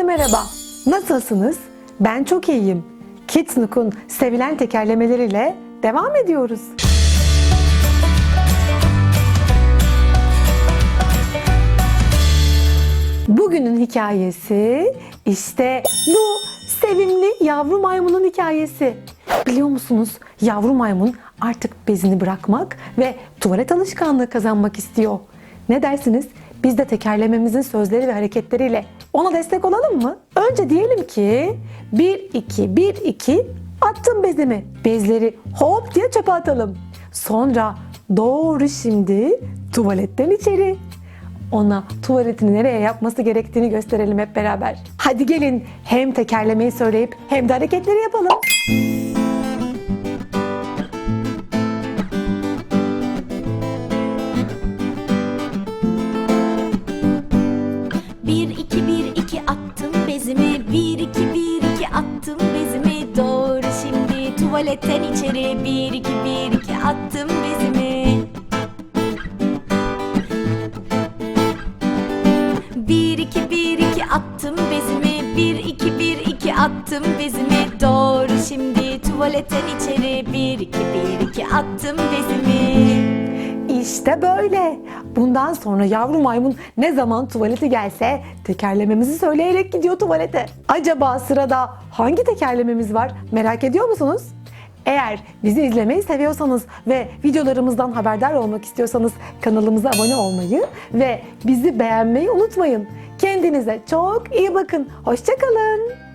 Herkese merhaba. Nasılsınız? Ben çok iyiyim. Kids Nook'un sevilen tekerlemeleriyle devam ediyoruz. Bugünün hikayesi işte bu sevimli yavru maymunun hikayesi. Biliyor musunuz? Yavru maymun artık bezini bırakmak ve tuvalet alışkanlığı kazanmak istiyor. Ne dersiniz? Biz de tekerlememizin sözleri ve hareketleriyle ona destek olalım mı? Önce diyelim ki 1 2 1 2 attım bezimi. Bezleri hop diye çöpe atalım. Sonra doğru şimdi tuvaletten içeri. Ona tuvaletini nereye yapması gerektiğini gösterelim hep beraber. Hadi gelin hem tekerlemeyi söyleyip hem de hareketleri yapalım. Bezimi Bir iki bir iki attım bezimi. Doğru şimdi tuvaletten içeri Bir iki bir iki attım bezimi. Bir iki bir iki attım bezimi. Bir iki bir iki attım bezimi. Doğru şimdi tuvaletten içeri Bir iki bir iki attım bezimi İşte böyle. Bundan sonra yavru maymun ne zaman tuvalete gelse tekerlememizi söyleyerek gidiyor tuvalete. Acaba sırada hangi tekerlememiz var merak ediyor musunuz? Eğer bizi izlemeyi seviyorsanız ve videolarımızdan haberdar olmak istiyorsanız kanalımıza abone olmayı ve bizi beğenmeyi unutmayın. Kendinize çok iyi bakın. Hoşçakalın.